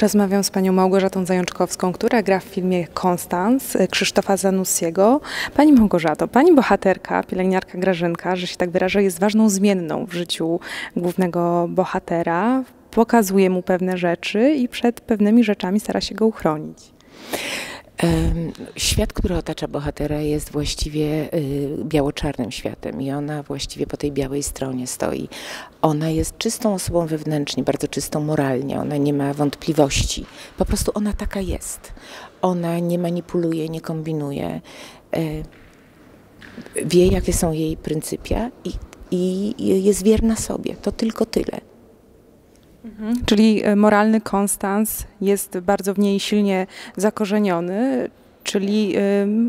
Rozmawiam z panią Małgorzatą Zajączkowską, która gra w filmie Konstans Krzysztofa Zanussiego. Pani Małgorzato, pani bohaterka, pielęgniarka Grażynka, że się tak wyrażę, jest ważną zmienną w życiu głównego bohatera. Pokazuje mu pewne rzeczy i przed pewnymi rzeczami stara się go uchronić. Świat, który otacza bohatera, jest właściwie y, biało-czarnym światem i ona właściwie po tej białej stronie stoi. Ona jest czystą osobą wewnętrznie, bardzo czystą moralnie, ona nie ma wątpliwości. Po prostu ona taka jest. Ona nie manipuluje, nie kombinuje. Y, wie, jakie są jej pryncypia i, i jest wierna sobie. To tylko tyle. Mhm. Czyli e, moralny konstans jest bardzo w niej silnie zakorzeniony. Czyli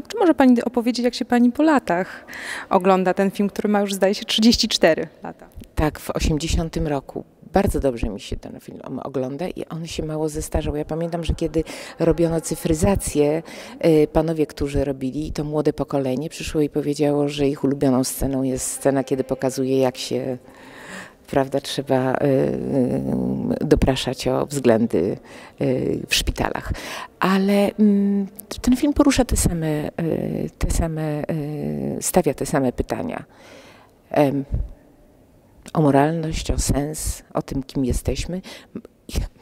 czy może Pani opowiedzieć, jak się Pani po latach ogląda ten film, który ma już zdaje się 34 lata? Tak, w 80 roku. Bardzo dobrze mi się ten film ogląda i on się mało zestarzał. Ja pamiętam, że kiedy robiono cyfryzację, e, panowie, którzy robili, to młode pokolenie przyszło i powiedziało, że ich ulubioną sceną jest scena, kiedy pokazuje, jak się prawda, trzeba y, y, dopraszać o względy y, w szpitalach. Ale mm, ten film porusza te same, te same stawia te same pytania. O moralność, o sens, o tym, kim jesteśmy.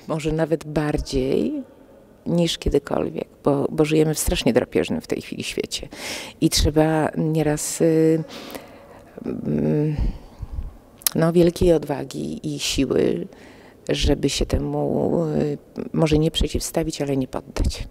Może nawet bardziej niż kiedykolwiek, bo, bo żyjemy w strasznie drapieżnym w tej chwili świecie. I trzeba nieraz mm, no, wielkiej odwagi i siły, żeby się temu y, może nie przeciwstawić, ale nie poddać.